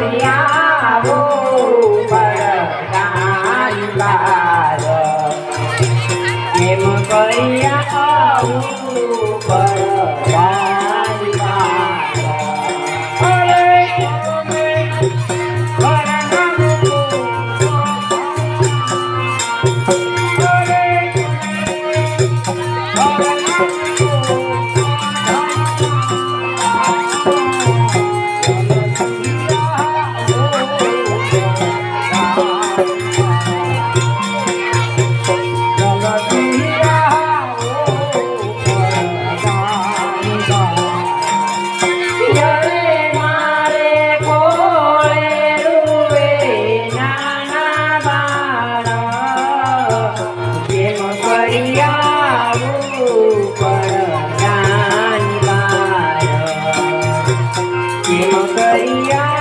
Yeah. Maria.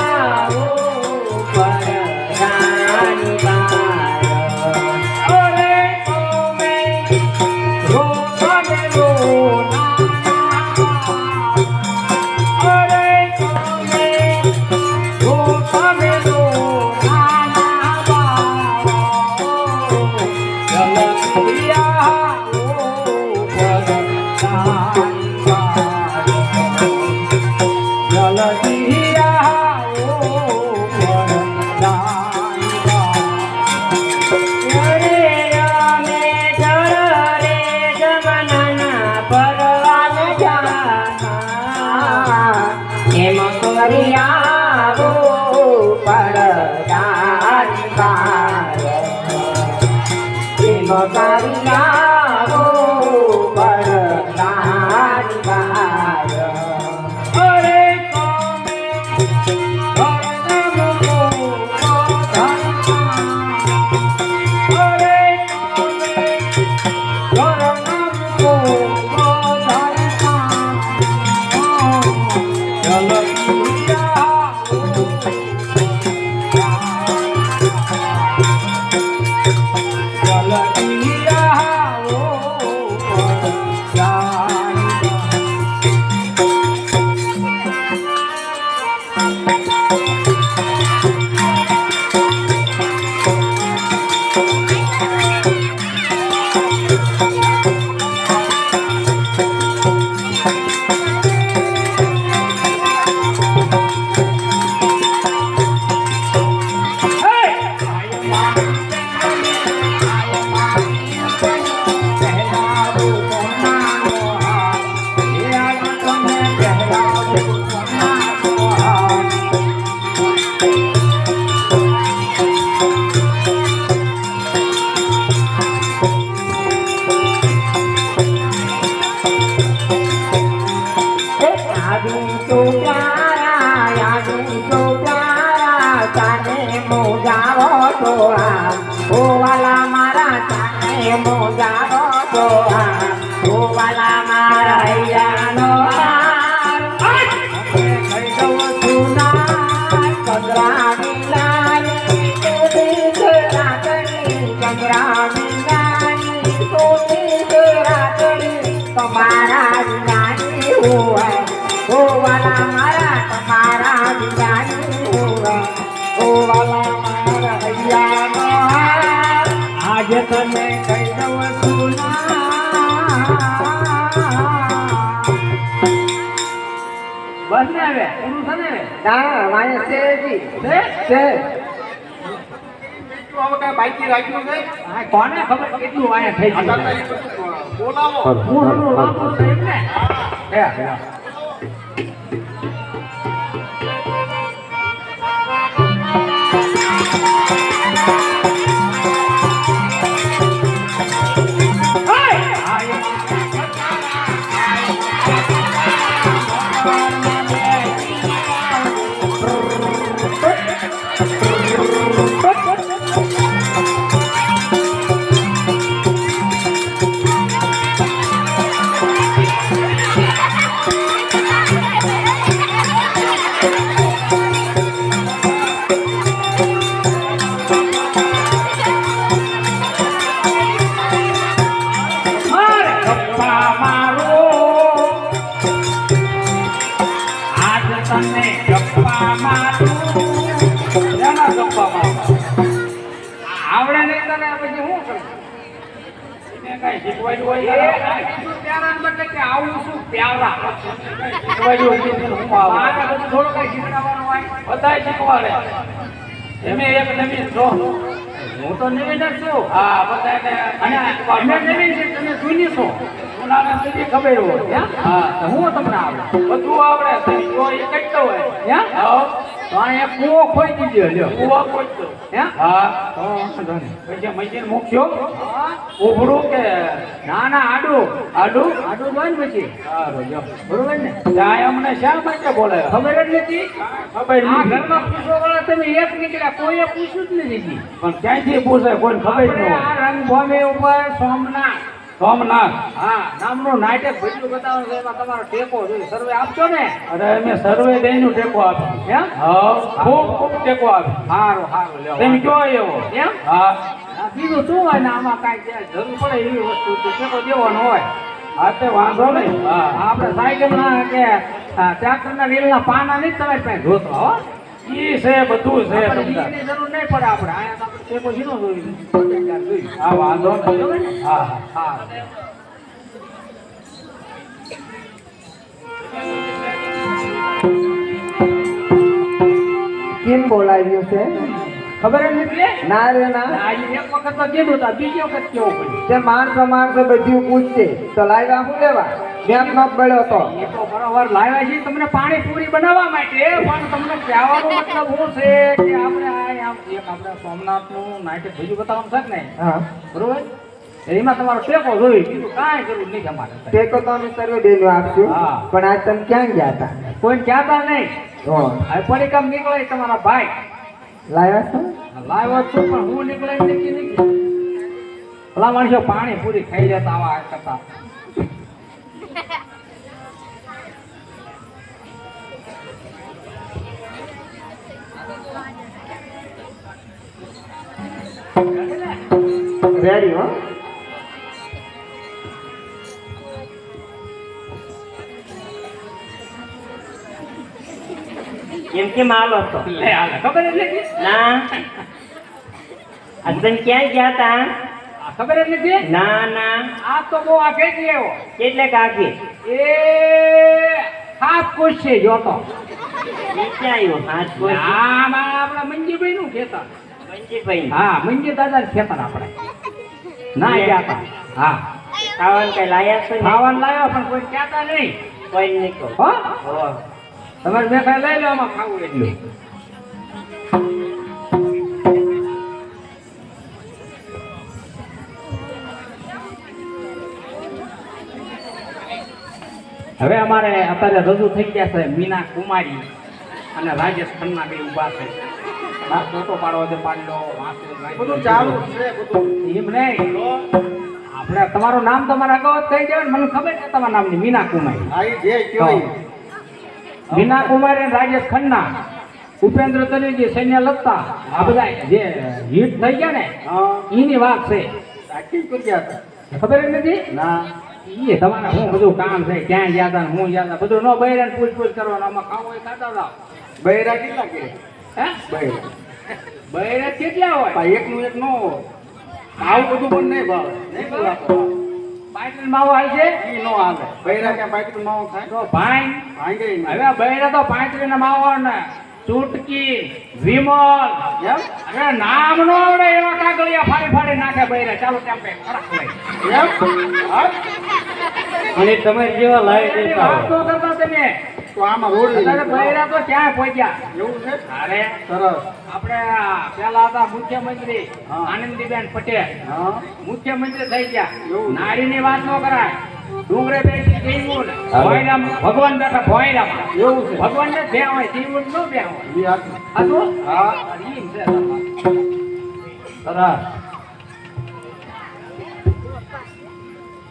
মালা બસ ને હવે? છે ને ના વાય કોને ખબર કેટલું વાય થઈ બોલાવો. હું ને પછી કરું શીખવાડ્યું હોય કે આવું શું પ્યારા. શીખવાડ્યું હું થોડું કઈ હોય. શીખવાડે. એમે એક નવી છો? હું તો નવીન જ છું. હા બધાને અને અમે નવીન છે તમે જૂની છો. જૂનાને ખબર હોય. હા? હું. તમને આવડે? બધું આવડે તો જો એ કઈ તો હોય. હે? તો અહીંયા કૂવો ખોઈ દીધો કુવા હે? હા. પછી મશીન મૂક્યો. ઉભરું કે ના ના આડું? આડું? આડું બંધ પછી. જો. બરોબર ને? ત્યાં અમને શા માટે બોલે ખબર જ નથી. ખબર આ ઘરમાં પૂછવા વાળા તમે એક નીકળ્યા કોઈએ પૂછ્યું જ નથી. પણ ક્યાંયથી પૂછે કોઈ ખબર જ ન આ રંગભૂમિ ઉપર સોમનાથ. સોમનાથ. હા નામનું નાટક ભજવું બતાવવાનું છે એમાં તમારો ટેકો જોઈએ સર્વે આપજો ને? અરે અમે સર્વે દઈનું ટેકો આપ્યો એમ? હા ખૂબ ખૂબ ટેકો આપ્યો સારું સારું લેવો તમે કયો એવો? એમ? હા. બીજું શું હોય ને આમાં કાંઈ જરૂર પડે એવી વસ્તુ ટેકો દેવાનો હોય. હા તે વાંધો નહીં. હા આપણે સાયકલના કે ટ્રેક્ટરના રેલના પાના નહીં તમે જોતો હો. ઈ છે બધું છે તમને. જરૂર નહીં પડે આપણે. અહીંયા તે પછી નો જોઈ હા વાંધો નહીં. હા હા. કેમ બોલાવ્યું છે? ખબર જ નથી ના રે ના. એક વખત તો કીધું બીજી વખત કેવું પડ્યું? તે માણસો માણસો બધું પૂછશે. તો લાઈવ શું લેવા મેં નો પડ્યો તો એ તો બરોબર લાવ્યા છે તમને પાણી પૂરી બનાવવા માટે પણ તમને કહેવાનો મતલબ શું છે કે આપણે આ આમ એક આપણે સોમનાથનું નાટક ભજુ બતાવવાનું છે ને હા. બરોબર? એમાં તમારો ટેકો જોઈ બીજું કાંઈ જરૂર નહીં તમારે ટેકો તો અમે સર્વે ડેનું આપશું પણ આજ તમે ક્યાં ગયા હતા? કોઈ કહેતા નહીં? પણ હવે પરિક્રમ નીકળે તમારા ભાઈ. લાવ્યા છો? લાવ્યો છું પણ હું નીકળે નીકળી નીકળી. ભલા માણસો પાણી પૂરી ખાઈ જતા આવા કરતા. રેડી હો એમ કેમ હાલ હતો ખબર જ ના. હસબન્ડ ક્યાં ગયા હતા ખબર જ નથી? ના ના. આ તો બહુ આ કઈ લેવો કેટલે કાગે એ હાફ કોશ છે જોતો. તો ક્યાં આવ્યો? હાથ કોઈ આમાં આપણા મંજીભાઈ નું ખેતર હા મંજી દાદા ખેતર આપણે. ના ગયા હતા હા. ખાવાનું કઈ લાયા છો ખાવાનું લાયા પણ કોઈ કહેતા નહીં. કોઈ નહીં કહો. હો. તમારે મેં કઈ લઈ લો આમાં ખાવું એટલું. હવે અમારે અત્યારે રજૂ થઈ ગયા છે મીના કુમારી અને રાજેશ ખન્ના બે ઊભા છે. ના ફોટો છે પાડી લો બધું ચાલુ છે બધું. એમ નહીં. આપણે તમારું નામ તમારા અગાઉ થઈ કહી ને મને ખબર છે તમારા નામની મીના કુમારી. હા જે કયો મીના કુમારી અને રાજેશ ખન્ના ઉપેન્દ્ર તરીકે સૈન્ય લગતા આ બધા જે હિટ થઈ ગયા ને હા. એની વાત છે. સાચી ખબર નથી? ના. એ તમારે શું બધું કામ છે ક્યાં ગયા હતા હું ગયા હતા બધું ન બૈરાને પૂછપૂછ કરવાનું આમાં ખાવું હોય ખાતા હતા. બૈરા કેટલા કે? હે બૈરા કેટલા હોય? એક નું એક નો આવું બધું પણ નહીં ભાવે. નહીં માવો હાલ છે? ઈ નો આવે બૈરા ક્યાં પાકીટ માવો ખાય? તો ભાઈ ભાઈ હવે બૈરા તો ના માવો ને ચૂટકી વિમલ હવે નામ નો આવડે એવા કાગળિયા ફાડી ફાડી નાખે બૈરા ચાલો ત્યાં લઈ અને તમે જેવા લાવી દેતા તો કરતા તમે. તો આમાં રોડ તો ક્યાં પહોંચ્યા? એવું છે? અરે સરસ. આપણે પેલા હતા મુખ્યમંત્રી આનંદીબેન પટેલ. હા. મુખ્યમંત્રી થઈ ગયા. એવું. નારીની વાત ન કરાય. ડુંગરે બેસી જીવું ને ભોયરામ ભગવાન બેઠા ભોયરામાં. એવું છે. ભગવાન ને બે હોય જીવું ન બે હોય. હા. ઈમ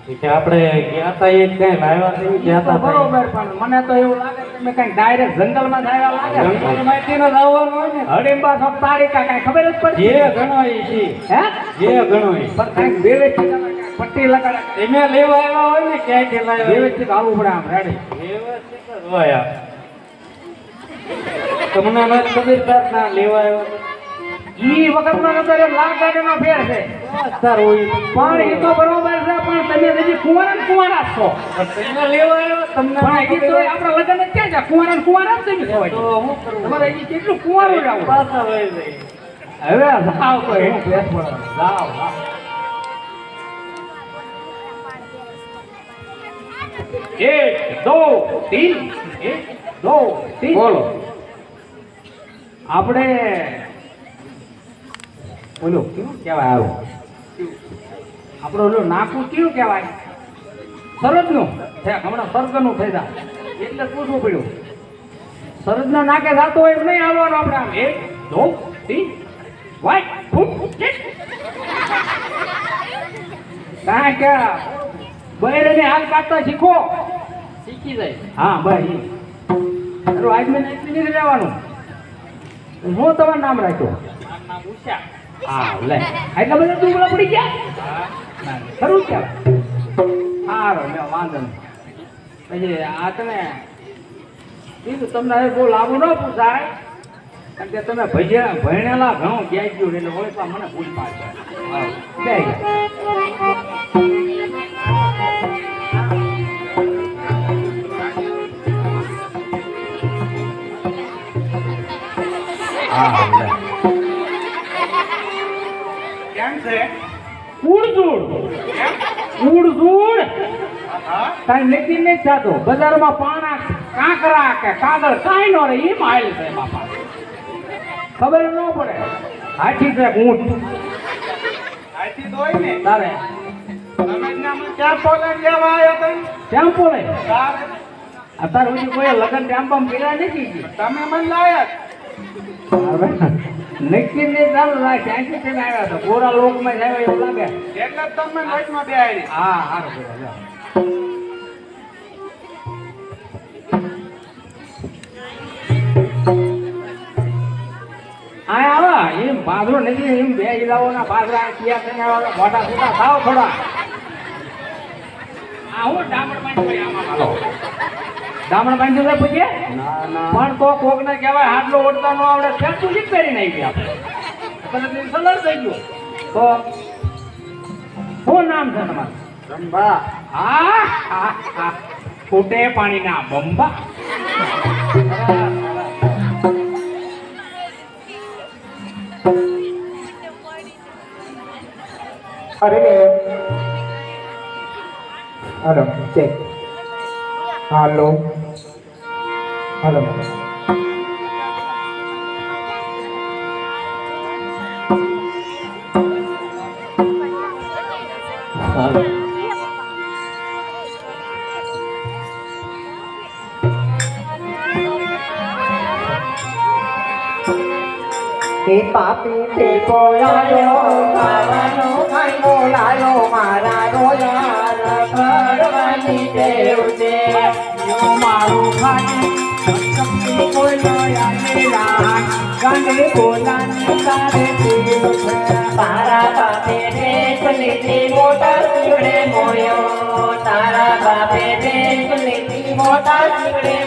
છે આપણે ગયા હતા એ કઈ લાવ્યા નહીં ગયા હતા બરોબર પણ મને તો એવું લાગે કે મેં કઈ ડાયરેક્ટ જંગલમાં જ આવ્યા લાગે જંગલમાંથી તીનો લાવવાનું હોય ને. હડીંબા સબ તારીખા કઈ ખબર જ પડતી જે ઘણો એ છે. હે? જે ઘણો એ પણ કઈ બેવે પટ્ટી લગાડે. એમે લેવા આવ્યા હોય ને કે લાવ્યા? બેવે વ્યવસ્થિત આવું પડે આમ રેડી વ્યવસ્થિત જ હોય. તમને નથી ખબર ના લેવા આવ્યા? ઈ અંદર એક લાખ ગાડીનો ફેર છે. સર પણ એ તો બરોબર છે પણ તમે હજી કુંવર ને કુંવારા જ છો. તમને લેવા આવ્યો તમને પણ હજી તો આપણા લગ્ન જ ક્યાં છે? કુંવર ને કુંવારા જ તમે છો તો હું કરું? તમારે હજી કેટલું કુંવારું રહેવું પાછા વહી જાય હવે જાવ તો હું પડવાનું. જાઓ જાઓ. એક દો તીન એક દો તીન. બોલો. આપણે ઓલું કેવું કહેવાય આવું? આપણો ઓલો નાકું કેવું કહેવાય? સરદનું? છે હમણાં સ્વર્ગનું થઈ જાય. એટલે પૂછવું પડ્યું. સરદના નાકે જાતો હોય નહીં આવવાનું આપણે આમ. એક દો તીન વાય ફૂટ. કારણ કે બૈરને હાલ કાઢતા શીખો. શીખી જાય. હા ભાઈ તારું આજ મેં નહીં રહેવાનું હું તમારું નામ રાખ્યું? નામ ઉષા. હા લે એટલા બધા ડુંગળા પડી ગયા ખરું કે સારું લે વાંધો નહીં પછી આ તમે બીજું તમને હવે બહુ લાભ ન પૂછાય કારણ કે તમે ભજ્યા ભણેલા ઘણું ગયા ગયું એટલે ઓળખવા મને ભૂલ પાડશે બે ગયા ઉડઝૂડ ઉડઝૂડ બજારમાં પાણા કાંકરા કે કાગળ કાંઈ નો એમ હાલ છે બાપા. ખબર ન પડે. હાથી છે ઊંટ. આથી તો ને. તારે. શ્યામ પોલે અત્યારે સુધી કોઈ લગ્ન ટેમ્પમ કર્યા નથી. તમે મને લાયા. હવે નક્કી નહીં ચાલુ લાગે ક્યાંથી તમે આવ્યા હતા પૂરા લોકમાં જ આવ્યા એવું લાગે? એટલે તમે વચમાં બેહાડી હા સારું કર્યું લ્યો. આ આવા એમ બાજરો નથી એમ બે ઇલાઓના બાજરા કિયા થઈને આવા મોટા મોટા થાવ થોડા. આ હું ડામણ બાંધી આમાં હાલો. ડામણ બાંધી દે પૂછે પણ તો કોક ને કહેવાય હાડલો ઓડતા ન આવડે ફેર તું શીખ પહેરી નાખી આપણે. સલર થઈ ગયો. તો શું નામ છે તમારું? રંભા આ. ફૂટે પાણીના બંબા. અરે. Hello check. હાલો. હલો તે પાપી તે પોયાયો ખાવાનો ખાઈ બોલાયો મારા રોયા રખડવાની ટેવ છે યો મારું ખાટું તારે બાપે દેશ લીધી મોટા શિવડે મોયો તારા બાપે દેશ લીધી મોટા શિવડે